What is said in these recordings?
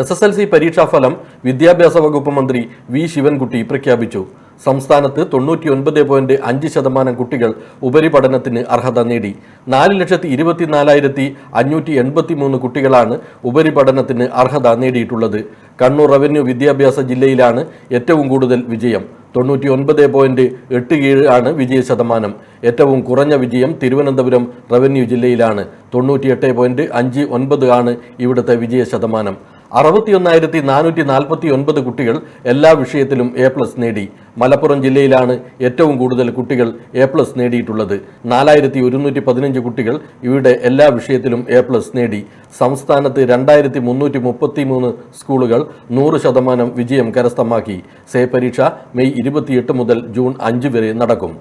S S L C പരീക്ഷാഫലം വിദ്യാഭ്യാസ വകുപ്പ് മന്ത്രി വി ശിവൻകുട്ടി പ്രഖ്യാപിച്ചു. സംസ്ഥാനത്ത് തൊണ്ണൂറ്റി ഒൻപത് പോയിന്റ് അഞ്ച് ശതമാനം കുട്ടികൾ ഉപരിപഠനത്തിന് അർഹത നേടി. നാല് ലക്ഷത്തി ഇരുപത്തിനാലായിരത്തി അഞ്ഞൂറ്റി എൺപത്തി മൂന്ന് കുട്ടികളാണ് ഉപരിപഠനത്തിന് അർഹത നേടിയിട്ടുള്ളത്. കണ്ണൂർ റവന്യൂ വിദ്യാഭ്യാസ ജില്ലയിലാണ് ഏറ്റവും കൂടുതൽ വിജയം. തൊണ്ണൂറ്റി ഒൻപത് പോയിന്റ് എട്ട് ഏഴ് ആണ് വിജയ ശതമാനം. ഏറ്റവും കുറഞ്ഞ വിജയം തിരുവനന്തപുരം റവന്യൂ ജില്ലയിലാണ്. തൊണ്ണൂറ്റിയെട്ട് പോയിന്റ് അഞ്ച് ഒൻപത് ആണ് ഇവിടുത്തെ വിജയ ശതമാനം. അറുപത്തിയൊന്നായിരത്തി നാനൂറ്റി നാൽപ്പത്തി ഒൻപത് കുട്ടികൾ എല്ലാ വിഷയത്തിലും എ പ്ലസ് നേടി. മലപ്പുറം ജില്ലയിലാണ് ഏറ്റവും കൂടുതൽ കുട്ടികൾ എ പ്ലസ് നേടിയിട്ടുള്ളത്. നാലായിരത്തി ഒരുന്നൂറ്റി പതിനഞ്ച് കുട്ടികൾ ഇവിടെ എല്ലാ വിഷയത്തിലും എ പ്ലസ് നേടി. സംസ്ഥാനത്ത് രണ്ടായിരത്തി മുന്നൂറ്റി മുപ്പത്തി മൂന്ന് സ്കൂളുകൾ നൂറ് ശതമാനം വിജയം കരസ്ഥമാക്കി. സേ പരീക്ഷ മെയ് ഇരുപത്തിയെട്ട് മുതൽ ജൂൺ അഞ്ച് വരെ നടക്കും.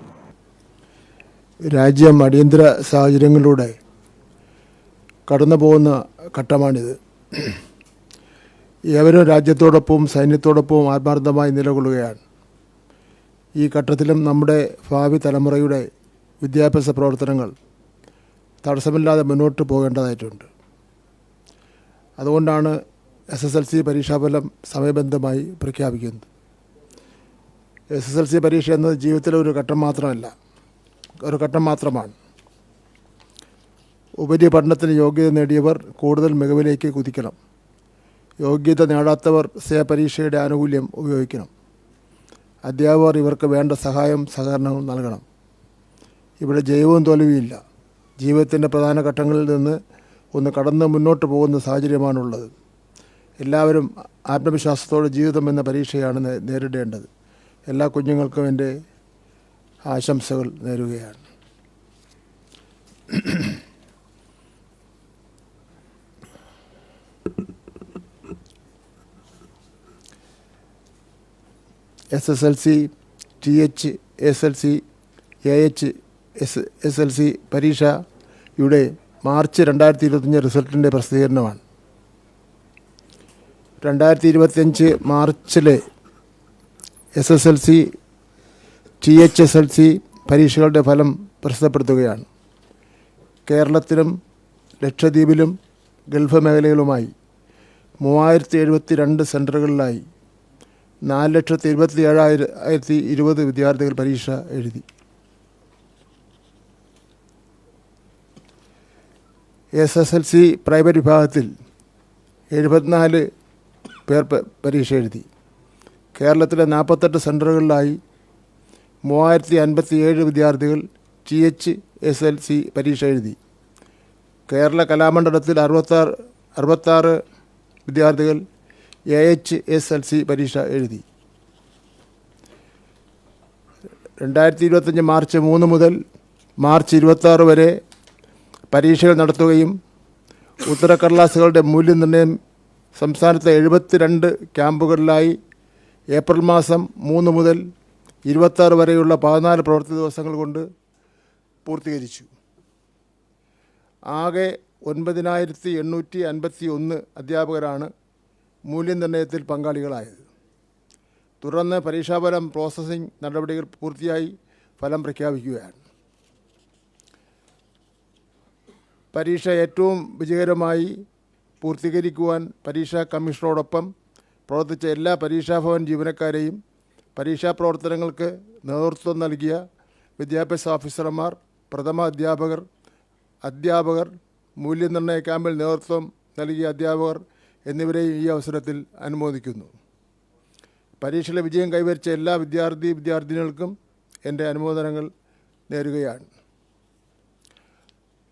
രാജ്യം അടിയന്തര സാഹചര്യങ്ങളിലൂടെ കടന്നു പോകുന്ന ഘട്ടമാണിത്. ഏവരും രാജ്യത്തോടൊപ്പവും സൈന്യത്തോടൊപ്പവും ആത്മാർത്ഥമായി നിലകൊള്ളുകയാണ്. ഈ ഘട്ടത്തിലും നമ്മുടെ ഭാവി തലമുറയുടെ വിദ്യാഭ്യാസ പ്രവർത്തനങ്ങൾ തടസ്സമില്ലാതെ മുന്നോട്ട് പോകേണ്ടതായിട്ടുണ്ട്. അതുകൊണ്ടാണ് എസ് എസ് എൽ സി പരീക്ഷാഫലം സമയബന്ധമായി പ്രഖ്യാപിക്കുന്നത്. എസ് എസ് എൽ സി പരീക്ഷ എന്നത് ജീവിതത്തിലെ ഒരു ഘട്ടം മാത്രമല്ല ഒരു ഘട്ടം മാത്രമാണ്. ഉപരിപഠനത്തിന് യോഗ്യത നേടിയവർ കൂടുതൽ മികവിലേക്ക് കുതിക്കണം. യോഗ്യത നേടാത്തവർ സേ പരീക്ഷയുടെ ആനുകൂല്യം ഉപയോഗിക്കണം. അധ്യാപകർ ഇവർക്ക് വേണ്ട സഹായം സഹകരണവും നൽകണം. ഇവിടെ ജൈവവും തോൽവിയില്ല ജീവിതത്തിന്റെ പ്രധാന ഘട്ടങ്ങളിൽ നിന്ന് ഒന്ന് കടന്ന് മുന്നോട്ട് പോകുന്ന സാഹചര്യമാണുള്ളത്. എല്ലാവരും ആത്മവിശ്വാസത്തോടെ ജീവിതം എന്ന പരീക്ഷയാണ് നേരിടേണ്ടത്. എല്ലാ കുഞ്ഞുങ്ങൾക്കും എന്റെ ആശംസകൾ നേരുകയാണ്. S S L C T H S L C A H S S L C പരീക്ഷയുടെ മാർച്ച് രണ്ടായിരത്തി ഇരുപത്തഞ്ച് റിസൾട്ടിന്റെ പ്രസിദ്ധീകരണമാണ്. രണ്ടായിരത്തി ഇരുപത്തിയഞ്ച് മാർച്ചിലെ S S L C T H S L C പരീക്ഷകളുടെ ഫലം പ്രസിദ്ധപ്പെടുത്തുകയാണ്. കേരളത്തിലും ലക്ഷദ്വീപിലും ഗൾഫ് മേഖലകളുമായി മൂവായിരത്തി എഴുപത്തി രണ്ട് സെന്ററുകളിലായി നാല് ലക്ഷത്തി ഇരുപത്തി ഏഴായിരത്തി ഇരുപത് വിദ്യാർത്ഥികൾ പരീക്ഷ എഴുതി. S S L C private വിഭാഗത്തിൽ എഴുപത്തിനാല് പേർ പരീക്ഷ എഴുതി. കേരളത്തിലെ നാൽപ്പത്തെട്ട് സെന്ററുകളിലായി മൂവായിരത്തി അൻപത്തി ഏഴ് വിദ്യാർത്ഥികൾ T H S L C പരീക്ഷ എഴുതി. കേരള കലാമണ്ഡലത്തിൽ അറുപത്താറ് അറുപത്താറ് വിദ്യാർത്ഥികൾ A H S L C പരീക്ഷ എഴുതി. രണ്ടായിരത്തി ഇരുപത്തഞ്ച് മാർച്ച് മൂന്ന് മുതൽ മാർച്ച് ഇരുപത്താറ് വരെ പരീക്ഷകൾ നടത്തുകയും ഉത്തരക്കടലാസുകളുടെ മൂല്യനിർണയം സംസ്ഥാനത്തെ എഴുപത്തിരണ്ട് ക്യാമ്പുകളിലായി ഏപ്രിൽ മാസം മൂന്ന് മുതൽ ഇരുപത്താറ് വരെയുള്ള പതിനാല് പ്രവൃത്തി ദിവസങ്ങൾ കൊണ്ട് പൂർത്തീകരിച്ചു. ആകെ ഒൻപതിനായിരത്തി എണ്ണൂറ്റി അൻപത്തി ഒന്ന് അധ്യാപകരാണ് മൂല്യനിർണയത്തിൽ പങ്കാളികളായത്. തുടർന്ന് പരീക്ഷാഫലം പ്രോസസ്സിംഗ് നടപടികൾ പൂർത്തിയായി ഫലം പ്രഖ്യാപിക്കുകയാണ്. പരീക്ഷ ഏറ്റവും വിജയകരമായി പൂർത്തീകരിക്കുവാൻ പരീക്ഷാ കമ്മീഷണറോടൊപ്പം പ്രവർത്തിച്ച എല്ലാ പരീക്ഷാഭവൻ ജീവനക്കാരെയും പരീക്ഷാ പ്രവർത്തനങ്ങൾക്ക് നേതൃത്വം നൽകിയ വിദ്യാഭ്യാസ ഓഫീസർമാർ പ്രഥമ അധ്യാപകർ അധ്യാപകർ മൂല്യനിർണയ ക്യാമ്പിൽ നേതൃത്വം നൽകിയ അധ്യാപകർ എന്നിവരെയും ഈ അവസരത്തിൽ അനുമോദിക്കുന്നു. പരീക്ഷയിലെ വിജയം കൈവരിച്ച എല്ലാ വിദ്യാർത്ഥി വിദ്യാർത്ഥിനികൾക്കും എന്റെ അനുമോദനങ്ങൾ നേരുകയാണ്.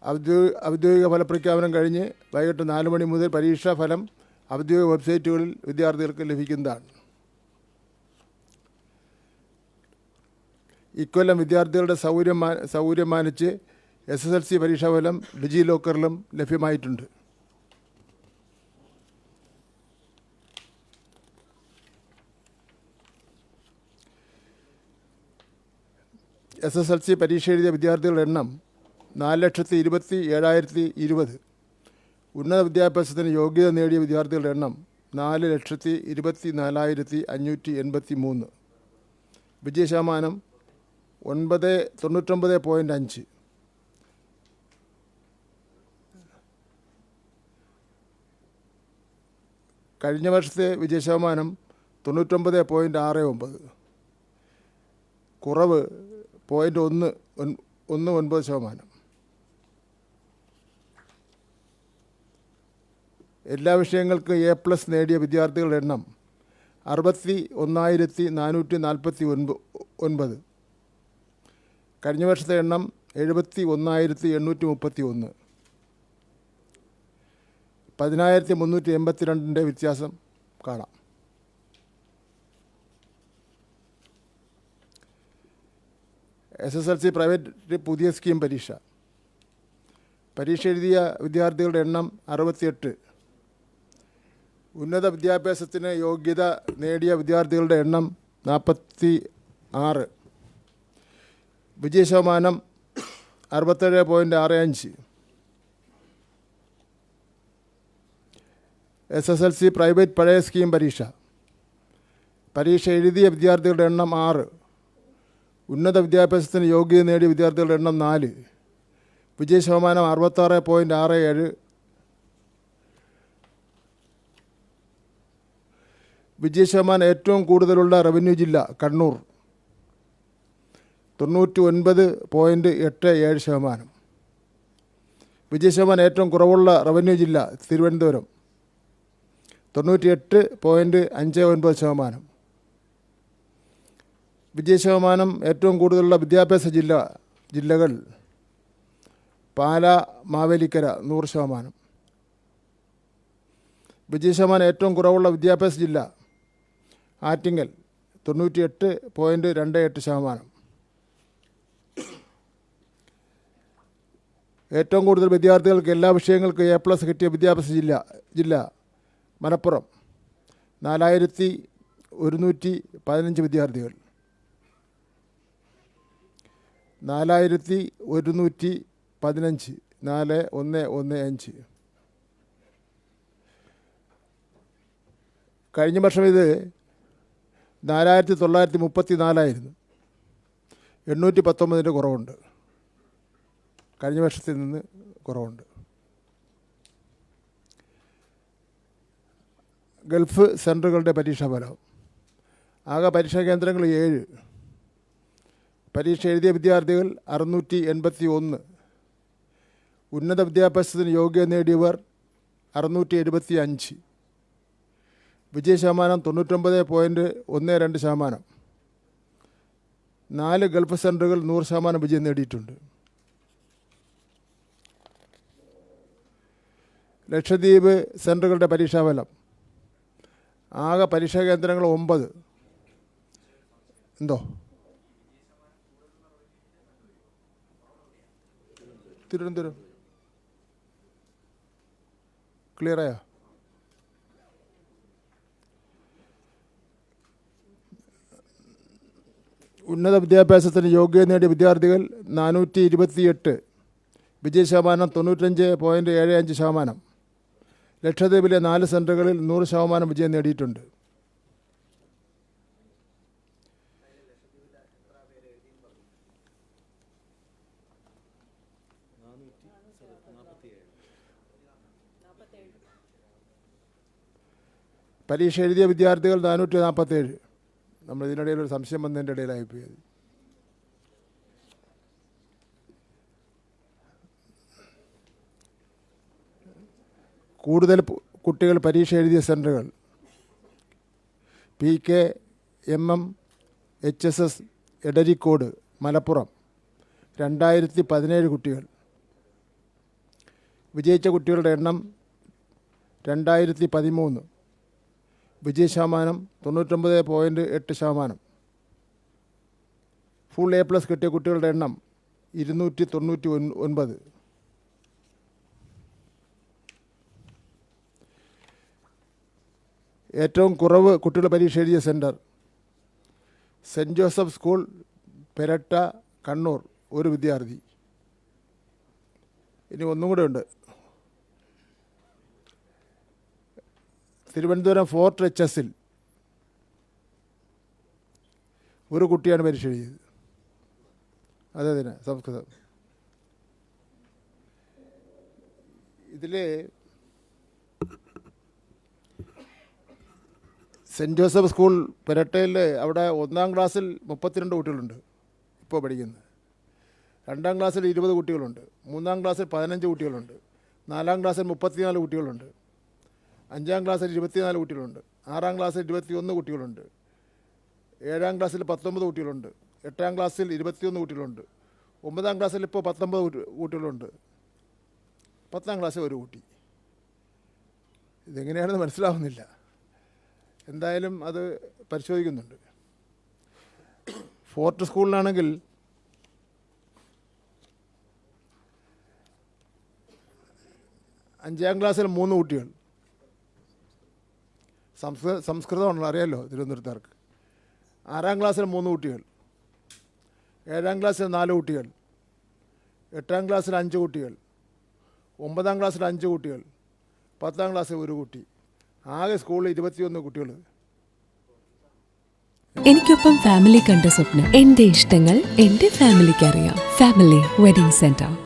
ഔദ്യോഗിക ഔദ്യോഗിക ഫലപ്രഖ്യാപനം കഴിഞ്ഞ് വൈകിട്ട് നാല് മണി മുതൽ പരീക്ഷാ ഫലം ഔദ്യോഗിക വെബ്സൈറ്റുകളിൽ വിദ്യാർത്ഥികൾക്ക് ലഭിക്കുന്നതാണ്. ഇക്കൊല്ലം വിദ്യാർത്ഥികളുടെ സൗകര്യം സൗകര്യം മാനിച്ച് എസ് എസ് എൽ സി പരീക്ഷാഫലം ഡിജി ലോക്കറിലും ലഭ്യമായിട്ടുണ്ട്. എസ് എസ് എൽ സി പരീക്ഷ എഴുതിയ വിദ്യാർത്ഥികളുടെ എണ്ണം നാല് ലക്ഷത്തി ഇരുപത്തി ഏഴായിരത്തി ഇരുപത്. ഉന്നത വിദ്യാഭ്യാസത്തിന് യോഗ്യത നേടിയ വിദ്യാർത്ഥികളുടെ എണ്ണം നാല് ലക്ഷത്തി ഇരുപത്തി നാലായിരത്തി അഞ്ഞൂറ്റി എൺപത്തി മൂന്ന് വിജയശതമാനം ഒൻപത് തൊണ്ണൂറ്റൊമ്പത് പോയിന്റ് അഞ്ച്. കഴിഞ്ഞ വർഷത്തെ വിജയശതമാനം തൊണ്ണൂറ്റൊമ്പത് പോയിന്റ് ആറ് ഒമ്പത്. കുറവ് പോയിന്റ് ഒന്ന് ഒന്ന് ഒൻപത് ശതമാനം. എല്ലാ വിഷയങ്ങൾക്കും എ പ്ലസ് നേടിയ വിദ്യാർത്ഥികളുടെ എണ്ണം അറുപത്തി ഒന്നായിരത്തി നാനൂറ്റി നാൽപ്പത്തി ഒൻപ ഒൻപത്. കഴിഞ്ഞ വർഷത്തെ എണ്ണം എഴുപത്തി ഒന്നായിരത്തി എണ്ണൂറ്റി മുപ്പത്തി ഒന്ന്. പതിനായിരത്തി മുന്നൂറ്റി എൺപത്തി രണ്ടിന്റെ വ്യത്യാസം കാണാം. S S L C private പുതിയ സ്കീം പരീക്ഷ. പരീക്ഷ എഴുതിയ വിദ്യാർത്ഥികളുടെ എണ്ണം അറുപത്തിയെട്ട്. ഉന്നത വിദ്യാഭ്യാസത്തിന് യോഗ്യത നേടിയ വിദ്യാർത്ഥികളുടെ എണ്ണം നാൽപ്പത്തി ആറ് വിജയശതമാനം അറുപത്തേഴ് പോയിന്റ് ആറ് അഞ്ച്. S S L C private പഴയ സ്കീം പരീക്ഷ. പരീക്ഷ എഴുതിയ വിദ്യാർത്ഥികളുടെ എണ്ണം ആറ്. ഉന്നത വിദ്യാഭ്യാസത്തിന് യോഗ്യത നേടിയ വിദ്യാർത്ഥികളുടെ എണ്ണം നാല്. വിജയ ശതമാനം അറുപത്താറ് പോയിന്റ് ആറ് ഏഴ്. വിജയ ശതമാനം ഏറ്റവും കൂടുതലുള്ള റവന്യൂ ജില്ല കണ്ണൂർ. തൊണ്ണൂറ്റി ഒൻപത് പോയിന്റ് എട്ട് ഏഴ് ശതമാനം. വിജയ ശതമാനം ഏറ്റവും കുറവുള്ള റവന്യൂ ജില്ല തിരുവനന്തപുരം. തൊണ്ണൂറ്റിയെട്ട് പോയിന്റ് അഞ്ച് ഒൻപത് ശതമാനം. വിജയശതമാനം ഏറ്റവും കൂടുതലുള്ള വിദ്യാഭ്യാസ ജില്ല ജില്ലകൾ പാല മാവേലിക്കര നൂറ് ശതമാനം. വിജയശതമാനം ഏറ്റവും കുറവുള്ള വിദ്യാഭ്യാസ ജില്ല ആറ്റിങ്ങൽ തൊണ്ണൂറ്റിയെട്ട് പോയിന്റ് രണ്ട് എട്ട് ശതമാനം. ഏറ്റവും കൂടുതൽ വിദ്യാർത്ഥികൾക്ക് എല്ലാ വിഷയങ്ങൾക്കും എ പ്ലസ് കിട്ടിയ വിദ്യാഭ്യാസ ജില്ല ജില്ല മലപ്പുറം. നാലായിരത്തി ഒരുന്നൂറ്റി പതിനഞ്ച് വിദ്യാർത്ഥികൾ. നാലായിരത്തി ഒരുന്നൂറ്റി പതിനഞ്ച് നാല് ഒന്ന് ഒന്ന് അഞ്ച്. കഴിഞ്ഞ വർഷം ഇത് നാലായിരത്തി തൊള്ളായിരത്തി മുപ്പത്തി നാലായിരുന്നു എണ്ണൂറ്റി പത്തൊമ്പതിന്റെ കുറവുണ്ട്. കഴിഞ്ഞ വർഷത്തിൽ നിന്ന് കുറവുണ്ട്. ഗൾഫ് സെന്ററുകളുടെ പരീക്ഷാഫലം ആകെ പരീക്ഷാ കേന്ദ്രങ്ങൾ ഏഴ്. പരീക്ഷ എഴുതിയ വിദ്യാർത്ഥികൾ അറുന്നൂറ്റി എൺപത്തി ഒന്ന്. ഉന്നത വിദ്യാഭ്യാസത്തിന് യോഗ്യത നേടിയവർ അറുന്നൂറ്റി എഴുപത്തി അഞ്ച്. വിജയ ശതമാനം തൊണ്ണൂറ്റൊമ്പത് പോയിന്റ് ഒന്ന് രണ്ട് ശതമാനം. നാല് ഗൾഫ് സെന്ററുകൾ നൂറ് ശതമാനം വിജയം നേടിയിട്ടുണ്ട്. ലക്ഷദ്വീപ് സെന്ററുകളുടെ പരീക്ഷാഫലം ആകെ പരീക്ഷാ കേന്ദ്രങ്ങൾ ഒമ്പത്. എന്തോ? തിരുവനന്തപുരം. ക്ലിയറായോ ഉന്നത വിദ്യാഭ്യാസത്തിന് യോഗ്യത നേടിയ വിദ്യാർത്ഥികൾ നാനൂറ്റി ഇരുപത്തിയെട്ട് വിജയ ശതമാനം തൊണ്ണൂറ്റഞ്ച് പോയിന്റ് ഏഴ് അഞ്ച് ശതമാനം. ലക്ഷദ്വീപിലെ നാല് സെന്ററുകളിൽ നൂറ് ശതമാനം വിജയം നേടിയിട്ടുണ്ട്. പരീക്ഷ എഴുതിയ വിദ്യാർത്ഥികൾ നാനൂറ്റി നാൽപ്പത്തേഴ് നമ്മൾ ഇതിനിടയിൽ ഒരു സംശയം വന്നതിന്റെ ഇടയിലായി പോയത് കൂടുതൽ കുട്ടികൾ പരീക്ഷ എഴുതിയ സെന്ററുകൾ P K M M H S S Edarikode Malappuram. രണ്ടായിരത്തി പതിനേഴ് കുട്ടികൾ. വിജയിച്ച കുട്ടികളുടെ എണ്ണം രണ്ടായിരത്തി പതിമൂന്ന് വിജയ ശതമാനം തൊണ്ണൂറ്റൊമ്പത് പോയിന്റ് എട്ട് ശതമാനം. ഫുൾ എ പ്ലസ് കിട്ടിയ കുട്ടികളുടെ എണ്ണം ഇരുന്നൂറ്റി തൊണ്ണൂറ്റി ഒൻ- ഒൻപത് ഏറ്റവും കുറവ് കുട്ടികൾ പരീക്ഷ എഴുതിയ centre Saint Joseph school Peratta Kannur ഒരു വിദ്യാർത്ഥി. ഇനി ഒന്നും കൂടെ ഉണ്ട്. തിരുവനന്തപുരം ഫോർട്ട് എച്ച് എസിൽ ഒരു കുട്ടിയാണ് പരിശീലിച്ചത് എഴുതിയത് അതെ അതിന് സംസ്കൃതം. ഇതിൽ സെന്റ് ജോസഫ് സ്കൂൾ പെരട്ടയിൽ അവിടെ ഒന്നാം ക്ലാസ്സിൽ മുപ്പത്തിരണ്ട് കുട്ടികളുണ്ട് ഇപ്പോൾ പഠിക്കുന്നത് രണ്ടാം ക്ലാസ്സിൽ ഇരുപത് കുട്ടികളുണ്ട്. മൂന്നാം ക്ലാസ്സിൽ പതിനഞ്ച് കുട്ടികളുണ്ട്. നാലാം ക്ലാസ്സിൽ മുപ്പത്തിനാല് കുട്ടികളുണ്ട്. അഞ്ചാം ക്ലാസ്സിൽ ഇരുപത്തിനാല് കുട്ടികളുണ്ട്. ആറാം ക്ലാസ്സിൽ ഇരുപത്തിയൊന്ന് കുട്ടികളുണ്ട്. ഏഴാം ക്ലാസ്സിൽ പത്തൊമ്പത് കുട്ടികളുണ്ട്. എട്ടാം ക്ലാസ്സിൽ ഇരുപത്തിയൊന്ന് കുട്ടികളുണ്ട്. ഒമ്പതാം ക്ലാസ്സിൽ ഇപ്പോൾ പത്തൊമ്പത് കുട്ടി- കുട്ടികളുണ്ട്. പത്താം ക്ലാസ്സിൽ ഒരു കുട്ടി. ഇതെങ്ങനെയാണെന്ന് മനസ്സിലാവുന്നില്ല. എന്തായാലും അത് പരിശോധിക്കുന്നുണ്ട്. ഫോർട്ട് സ്കൂളിലാണെങ്കിൽ അഞ്ചാം ക്ലാസ്സിൽ മൂന്ന് കുട്ടികൾ. സംസ്കൃത സംസ്കൃതമാണല്ലോ അറിയാമല്ലോ തിരുവനന്തപുരത്തുകാർക്ക്. ആറാം ക്ലാസ്സിൽ മൂന്ന് കുട്ടികൾ. ഏഴാം ക്ലാസ്സിൽ നാല് കുട്ടികൾ. എട്ടാം ക്ലാസ്സിൽ അഞ്ച് കുട്ടികൾ. ഒമ്പതാം ക്ലാസ്സിൽ അഞ്ച് കുട്ടികൾ. പത്താം ക്ലാസ്സിൽ ഒരു കുട്ടി. ആകെ സ്കൂളിൽ ഇരുപത്തിയൊന്ന് കുട്ടികൾ. എനിക്കൊപ്പം ഫാമിലി കണ്ട സ്വപ്നം. എന്റെ ഇഷ്ടങ്ങൾ എന്റെ ഫാമിലിക്ക് അറിയാം ഫാമിലി വെഡിങ് സെന്റർ.